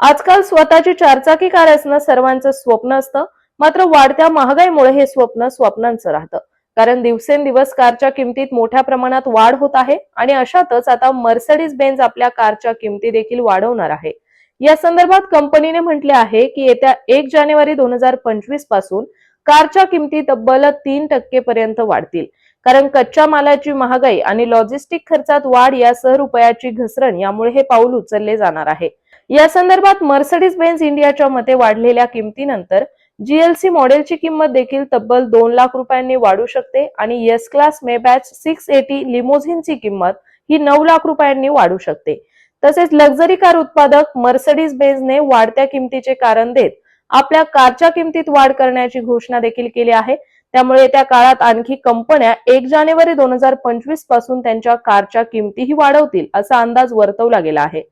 आजकाल स्वतःची चारचाकी कार असणं सर्वांचं स्वप्न असतं. मात्र वाढत्या महागाईमुळे हे स्वप्न स्वप्नांचं राहतं. कारण दिवसेंदिवस कारच्या किमतीत मोठ्या प्रमाणात वाढ होत आहे आणि अशातच आता मर्सडीज बेन्झ आपल्या कारच्या किमती देखील वाढवणार आहे. या संदर्भात कंपनीने म्हटले आहे की येत्या एक जानेवारी दोन हजार पंचवीसपासून कारच्या किमती तब्बल तीन टक्के पर्यंत वाढतील. कारण कच्च्या मालाची महागाई आणि लॉजिस्टिक खर्चात वाढ यासह रुपयाची घसरण यामुळे हे पाऊल उचलले जाणार आहे. या संदर्भात मर्सडीज बेन्स इंडियाच्या मते वाढलेल्या किमतीनंतर जीएलसी मॉडेलची किंमत देखील तब्बल दोन लाख रुपयांनी वाढू शकते आणि S class Maybach six eighty लिमोझिनची किंमत ही नऊ लाख रुपयांनी वाढू शकते. तसेच लक्झरी कार उत्पादक मर्सडीज बेन्सने वाढत्या किमतीचे कारण देत आपल्या कारच्या किमतीत वाढ करण्याची घोषणा देखील केली आहे. त्यामुळे येत्या काळात आणखी कंपन्या एक जानेवारी दोन हजार पंचवीसपासून त्यांच्या कारच्या किमतीही वाढवतील असा अंदाज वर्तवला गेला आहे.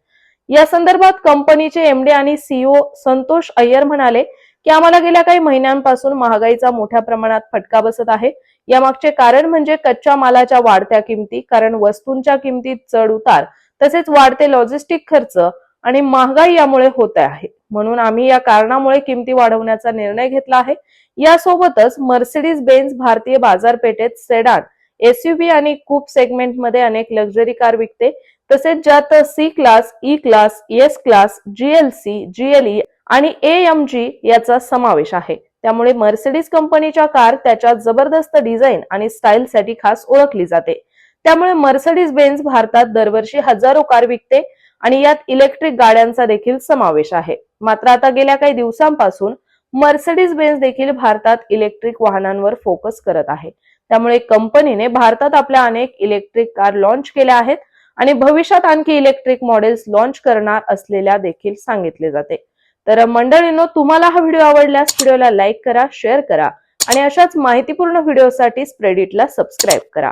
या संदर्भात कंपनीचे एमडी आणि सीईओ संतोष अय्यर म्हणाले की आम्हाला गेल्या काही महिन्यांपासून महागाईचा मोठ्या प्रमाणात फटका बसत आहे. यामागचे कारण म्हणजे कच्च्या मालाच्या वाढत्या किमती कारण वस्तूंच्या किमतीत चढ उतार तसेच वाढते लॉजिस्टिक खर्च आणि महागाई यामुळे होत आहे. म्हणून आम्ही या कारणामुळे किमती वाढवण्याचा निर्णय घेतला आहे. यासोबतच मर्सिडीज बेन्स भारतीय बाजारपेठेत सेडान एसयूव्ही आणि कूप सेगमेंटमध्ये अनेक लक्झरी कार विकते. तसेच ज्यात C class E class S class GLC GLE आणि एएमजी याचा समावेश आहे. त्यामुळे मर्सिडीज कंपनीच्या कार त्याच्या जबरदस्त डिझाईन आणि स्टाईलसाठी खास ओळखली जाते. त्यामुळे मर्सडीज बेन्झ भारतात दरवर्षी हजारो कार विकते आणि यात इलेक्ट्रिक गाड्यांचा देखील समावेश आहे. मात्र आता गेल्या काही दिवसांपासून मर्सडीज बेन्झ देखील भारतात इलेक्ट्रिक वाहनांवर फोकस करत आहे. त्यामुळे कंपनीने भारतात आपल्या अनेक इलेक्ट्रिक कार लॉन्च केल्या आहेत आणि भविष्यात आणखी इलेक्ट्रिक मॉडेल्स लॉन्च करणार असलेल्या देखील सांगितले जाते. तर मंडळींनो तुम्हाला हा व्हिडिओ आवडल्यास व्हिडिओला लाईक करा शेअर करा आणि अशाच माहितीपूर्ण व्हिडिओसाठी स्प्रेडिटला सबस्क्राईब करा.